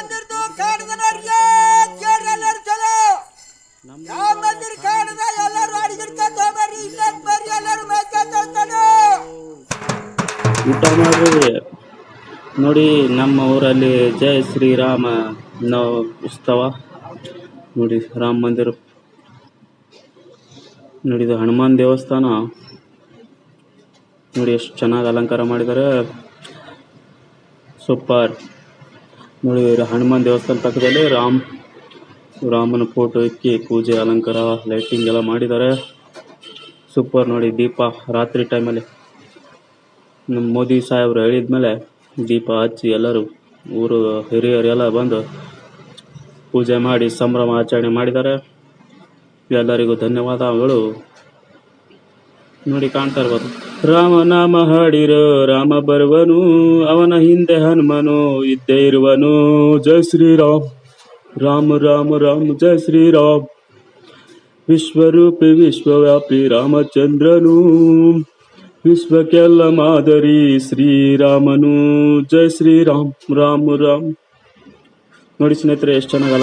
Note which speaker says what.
Speaker 1: ಮಂದಿರದು ಕಾಣದನವ್ರಿಗೆ ದೇವ್ರ ಎಲ್ಲರೂ ಚಲೋ ಯಾವ ಮಂದಿರ ಕಾಡದ ಎಲ್ಲರೂ ಅಡಿಗಿಡ್ಕೊಂತ ತೋಬರಿ ಇಲ್ಲ ಬರ್ರಿ ಎಲ್ಲರೂ ಮೇಯ್ಕೊಂತ ಹೋಗ್ತಾನೆ ಊಟ ಮಾಡ್ರಿ. ನೋಡಿ ನಮ್ಮ ಊರಲ್ಲಿ ಜಯ ಶ್ರೀರಾಮ ನಾವು ಉತ್ಸವ. ನೋಡಿ ರಾಮ ಮಂದಿರ. ನೋಡಿ ಇದು ಹನುಮಾನ್ ದೇವಸ್ಥಾನ. ನೋಡಿ ಎಷ್ಟು ಚೆನ್ನಾಗಿ ಅಲಂಕಾರ ಮಾಡಿದ್ದಾರೆ. ಸೂಪರ್. ನೋಡಿ ಹನುಮಾನ್ ದೇವಸ್ಥಾನ ಪಕ್ಕದಲ್ಲಿ ರಾಮ್, ರಾಮನ ಫೋಟೋ ಇಕ್ಕಿ ಪೂಜೆ, ಅಲಂಕಾರ ಲೈಟಿಂಗ್ ಎಲ್ಲ ಮಾಡಿದ್ದಾರೆ. ಸೂಪರ್ ನೋಡಿ, ದೀಪ ರಾತ್ರಿ ಟೈಮಲ್ಲಿ ನಮ್ಮ ಮೋದಿ ಸಾಹೇಬ್ರು ಹೇಳಿದ್ಮೇಲೆ ದೀಪ ಹಚ್ಚಿ ಎಲ್ಲರೂ ಊರು ಹಿರಿಯರೆಲ್ಲ ಬಂದು ಪೂಜೆ ಮಾಡಿ, ಸಂಭ್ರಮ ಆಚರಣೆ ಮಾಡಿದ್ದಾರೆ. ಎಲ್ಲರಿಗೂ ಧನ್ಯವಾದಗಳು. ನೋಡಿ ಕಾಣ್ತಾ ಇರ್ಬೋದು. ರಾಮನಾಮ ಹಾಡಿರೋ ರಾಮ ಬರುವನು, ಅವನ ಹಿಂದೆ ಹನುಮನು ಇದ್ದೇ ಇರುವನು. ಜೈ ಶ್ರೀರಾಮ್. ರಾಮ ರಾಮ ರಾಮ, ಜೈ ಶ್ರೀರಾಮ್. ವಿಶ್ವರೂಪಿ, ವಿಶ್ವವ್ಯಾಪಿ ರಾಮಚಂದ್ರನು. ವಿಶ್ವಕ್ಕೆಲ್ಲ ಮಾದರಿ ಶ್ರೀರಾಮನು. ಜೈ ಶ್ರೀರಾಮ್, ರಾಮ, ರಾಮ್. ನೋಡಿ ಸ್ನೇಹಿತರೆ, ಎಷ್ಟು ಚೆನ್ನಾಗಲ್ಲ